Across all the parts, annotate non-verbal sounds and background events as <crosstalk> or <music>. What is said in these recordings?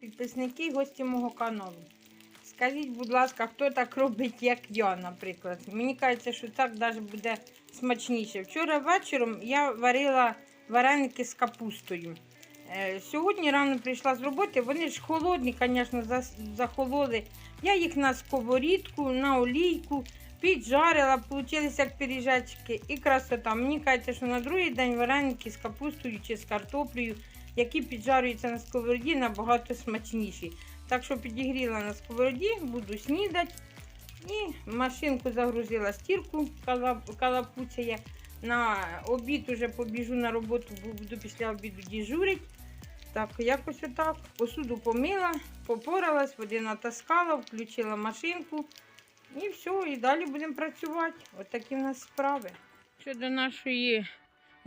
Підписники і гості мого каналу. Скажіть, будь ласка, хто так робить, як я, наприклад. Мені кажеться, що так навіть буде смачніше. Вчора вечором я варила вареники з капустою. Е, Сьогодні рано прийшла з роботи, вони ж холодні, звісно, захололи. Я їх на сковорідку, на олійку піджарила, получилися як пиріжечки і красота. Мені кажеться, що на другий день вареники з капустою чи з картоплею, які піджарюються на сковороді, набагато смачніші. Так що підігріла на сковороді, буду снідати. І машинку загрузила стірку, калап- калапуцяє. На обід уже побіжу на роботу, бо буду після обіду діжурить. Так, якось отак. Посуду помила, попоралась, води натаскала, включила машинку. І все, і далі будемо працювати. От такі в нас справи. Щодо нашої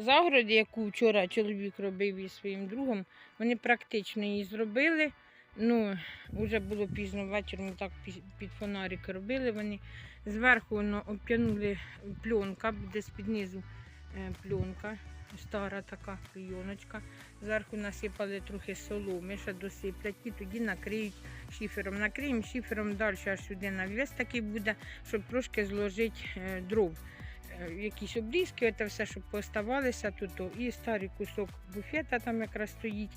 загороди, яку вчора чоловік робив із своїм другом, вони практично її зробили. Ну, вже було пізно ввечері, ми так під фонарик робили. Вони зверху воно обтянули пленка, десь під низу е, пленка, стара така клейоночка. Зверху насипали трохи соломи, ще досиплять і тоді накриють шифером. Накриємо шифером далі аж сюди навіс такий буде, щоб трошки зложити е, дров. Якісь обрізки, це все, щоб поставалися тут. І старий кусок буфета там якраз стоїть.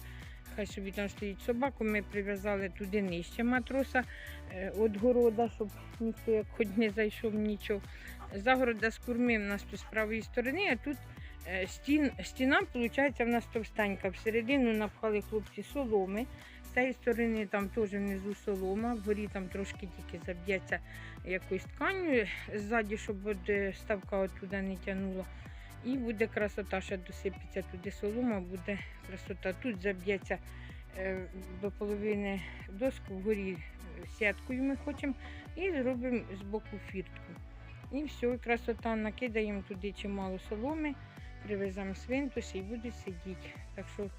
Хай собі там стоїть собаку. Ми прив'язали туди нижче матроса е, від города, щоб ніхто як хоч не зайшов нічого. Загорода з курми в нас тут з правої сторони, а тут е, стін, стіна, виходить, в нас товстенька. Всередину напхали хлопці соломи. Цієї сторони там теж внизу солома, вгорі там трошки тільки заб'ється якоюсь тканью ззаді, щоб е, ставка оттуда не тягнула. І буде красота, ще досипеться туди солома, буде красота. Тут заб'ється е, до половини доску вгорі е, сіткою ми хочемо і зробимо з боку фіртку. І все, красота, накидаємо туди чимало соломи, привеземо свинтуси і буде сидіти. Так що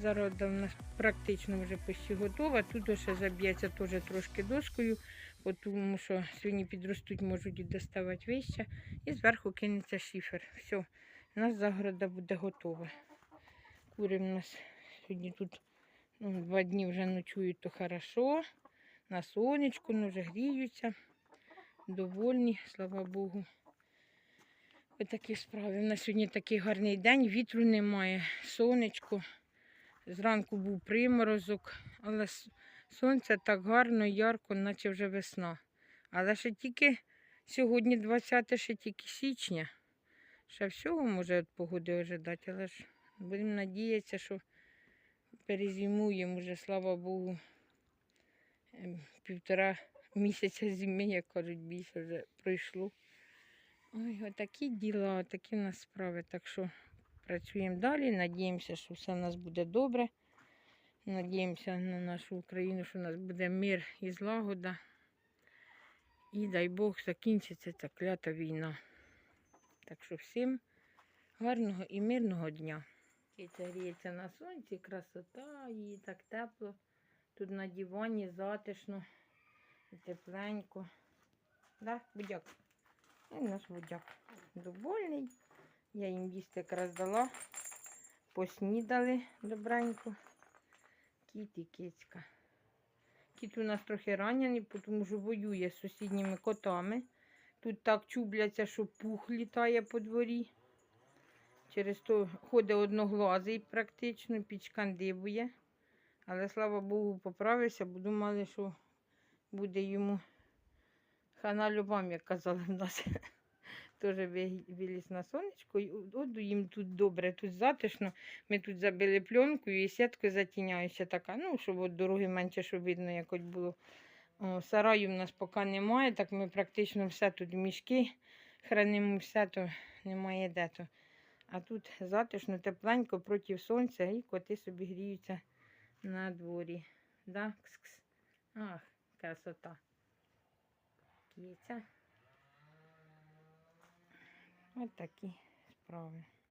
зараз в нас практично вже почти готова. Тут ще заб'ється теж трошки доскою, тому що свині підростуть, можуть і доставати вище. І зверху кинеться шифер. Все, у нас загорода буде готова. Кури в нас сьогодні тут ну, два дні вже ночують, то хорошо. На сонечку, ну вже гріються. Довольні, слава Богу. Ось такі справи. У нас сьогодні такий гарний день, вітру немає, сонечко. Зранку був приморозок, але сонце так гарно, ярко, наче вже весна. Але ще тільки сьогодні 20 ще тільки січня. Ще всього може від погоди ожидати, але ж будемо надіятися, що перезимуємо вже, слава Богу, ем, півтора місяця зими, як кажуть, більше вже пройшло. Ой, отакі діла, отакі в нас справи. Так що працюємо далі, надіємося, що все в нас буде добре. Надіємося на нашу Україну, що у нас буде мир і злагода. І дай Бог закінчиться ця клята війна. Так що всім гарного і мирного дня. Киця гріється на сонці, красота, їй так тепло. Тут на дивані затишно тепленько. Да, будяк? І наш будяк. Довольний. Я їм їсти якраз дала. Поснідали добренько. Кіт і кицька. Кіт у нас трохи ранений, тому що воює з сусідніми котами. Тут так чубляться, що пух літає по дворі. Через то ходить одноглазий практично, підшкандибує. Але слава Богу, поправився, бо думали, що буде йому хана любам, як казали в нас. <laughs> Теж виліз на сонечко. От їм тут добре, тут затишно. Ми тут забили пленкою і сітка затіняюча така, ну, щоб от дороги менше, щоб видно, як от було. О, сараю в нас поки немає, так ми практично все тут мішки хранимо, все, то немає де то. А тут затишно, тепленько проти сонця і коти собі гріються на дворі. Да? Кс-кс. Ах, красота. Киця. Ось такі справи.